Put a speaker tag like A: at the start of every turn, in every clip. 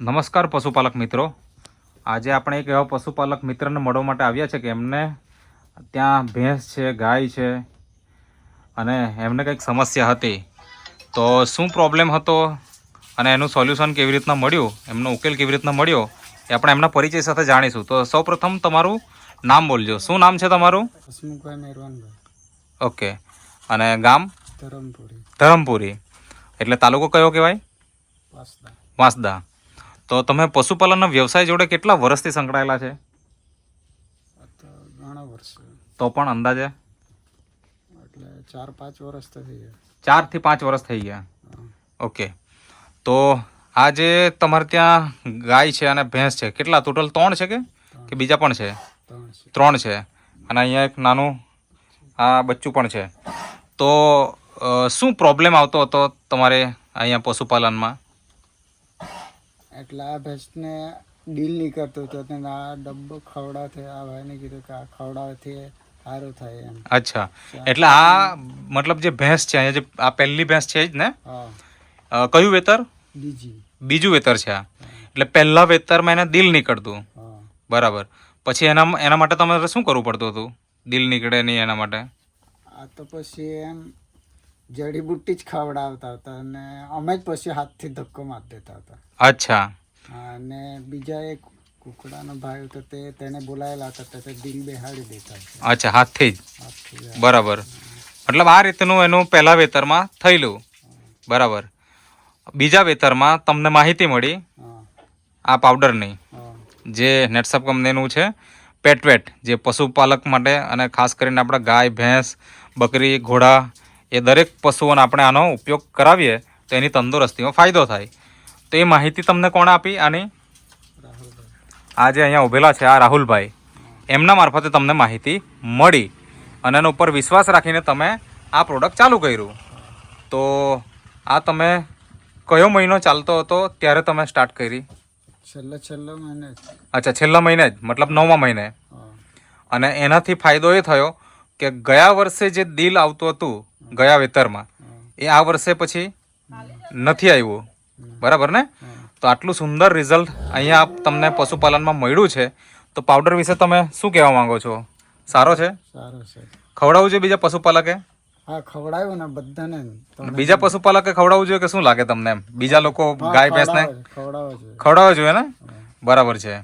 A: નમસ્કાર પશુપાલક મિત્રો. આજે આપણે એક એવા પશુપાલક મિત્રને મળવા માટે આવ્યા છે કે એમને ત્યાં ભેંસ છે ગાય છે અને એમને કંઈક સમસ્યા હતી. તો શું પ્રોબ્લેમ હતો અને એનું સોલ્યુશન કેવી રીતના મળ્યું એમનો ઉકેલ કેવી રીતના મળ્યો એ આપણે એમના પરિચય સાથે જાણીશું. તો સૌપ્રથમ તમારું નામ બોલજો. શું નામ છે તમારું? ઓકે અને ગામ?
B: ધરમપુરી.
A: ધરમપુરી. એટલે તાલુકો કયો કહેવાય? વાંસદા. તો તમે પશુપાલનના વ્યવસાય જોડે કેટલા વર્ષથી સંકળાયેલા છે?
B: તો ઘણા વર્ષ.
A: તો પણ અંદાજે?
B: એટલે ચાર પાંચ વર્ષ થઈ ગયા.
A: ચારથી પાંચ વર્ષ થઈ ગયા. ઓકે. તો આ જે તમારે ત્યાં ગાય છે અને ભેંસ છે. કેટલા? ટોટલ ત્રણ છે કે? કે બીજા પણ છે?
B: ત્રણ છે.
A: અને અહીંયા એક નાનું આ બચ્ચું પણ છે. તો શું પ્રોબ્લેમ આવતો હતો તમારે અહીંયા પશુપાલનમાં?
B: એટલે આ ભેંસને ડીલ નહીં કરતો તો તેને આ ડબ્બો ખવડાવથી આ ભાઈને કીધું કે આ ખવડાવથી સારું થાય એમ.
A: અચ્છા. એટલે આ મતલબ જે ભેંસ છે જે આ પહેલી ભેંસ છે જ ને? કયું વેતર?
B: બીજી.
A: બીજું વેતર છે આ. એટલે પહેલા વેતરમાં એને દિલ નીકળતું બરાબર. પછી એના એના માટે તમારે શું કરવું પડતું હતું? દિલ નીકળે નહીં એના માટે?
B: આ તો પછી એમ જડીબુટ્ટી જ ખવડાવતા હતા અને અમે જ પછી હાથથી ધક્કો મારી દેતા હતા.
A: અચ્છા.
B: અને બીજા એક કુકડાનો ભાઈ હતો તે તેને બોલાયેલા હતા તો દિલ બેહાડી દેતા હતા.
A: અચ્છા હાથથી જ? બરાબર. મતલબ આ રીતનું એનું પહેલા વેતરમાં થયેલું. બરાબર. બીજા વેતરમાં તમને માહિતી મળી આ પાવડરની જે નેટસપ કંપનીનું છે પેટવેટ જે પશુપાલક માટે અને ખાસ કરીને આપણે ગાય ભેંસ બકરી ઘોડા એ દરેક પશુઓને આપણે આનો ઉપયોગ કરાવીએ તો એની તંદુરસ્તીમાં ફાયદો થાય. તો એ માહિતી તમને કોણ આપી? આની? આ જે અહીંયા ઊભેલા છે આ રાહુલભાઈ. એમના મારફતે તમને માહિતી મળી અને એના ઉપર વિશ્વાસ રાખીને તમે આ પ્રોડક્ટ ચાલુ કર્યું. તો આ તમે કયો મહિનો ચાલતો હતો? ત્યારે તમે સ્ટાર્ટ કરી.
B: છેલ્લે છેલ્લા મહિને જ.
A: અચ્છા છેલ્લા મહિને જ મતલબ નવમા મહિને. અને એનાથી ફાયદો એ થયો કે ગયા વર્ષે જે દિલ આવતું હતું ગયા વેતરમાં એ આ વર્ષે પછી નથી આવ્યું. બરાબર ને? તો આટલું સુંદર રિઝલ્ટ અહીંયા તમને પશુપાલનમાં મળ્યું છે. તો પાવડર વિશે તમે શું કહેવા માંગો છો? સારો છે?
B: સારો છે.
A: ખવડાવવું જોઈએ બીજા પશુપાલકે?
B: હા ખવડાવ્યું ને બધાને
A: બીજા પશુપાલકે ખવડાવવું જોઈએ કે શું લાગે તમને એમ? બીજા લોકો ગાય ભેંસને
B: ખવડાવો ખવડાવો જોઈએ
A: ખવડાવવા જોઈએ ને? બરાબર છે.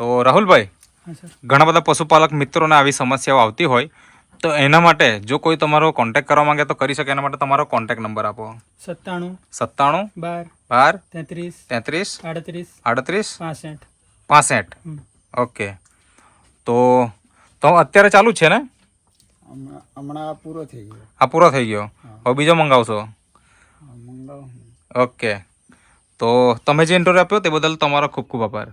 A: તો રાહુલભાઈ ઘણા બધા પશુપાલક મિત્રોને આવી સમસ્યાઓ આવતી હોય. તો એના માટે જો કોઈ તમારો કોન્ટેક્ટ કરવા માંગે તો કરી શકે એના માટે તમારો કોન્ટેક્ટ નંબર આપો.
B: સત્તાણું
A: સત્તાણું
B: બાર
A: બાર
B: તેત્રીસ
A: તેત્રીસ
B: આડત્રીસ
A: આડત્રીસ
B: પાસઠ.
A: પાસઠ. ઓકે. તો તો અત્યારે ચાલુ જ છે ને?
B: હમણાં પૂરો થઈ ગયો.
A: આ પૂરો થઈ ગયો. હવે બીજો મંગાવશો?
B: મંગાવો.
A: ઓકે. તો તમે જે ઇન્ટરવ્યુ આપ્યો તે બદલ તમારો ખૂબ ખૂબ આભાર.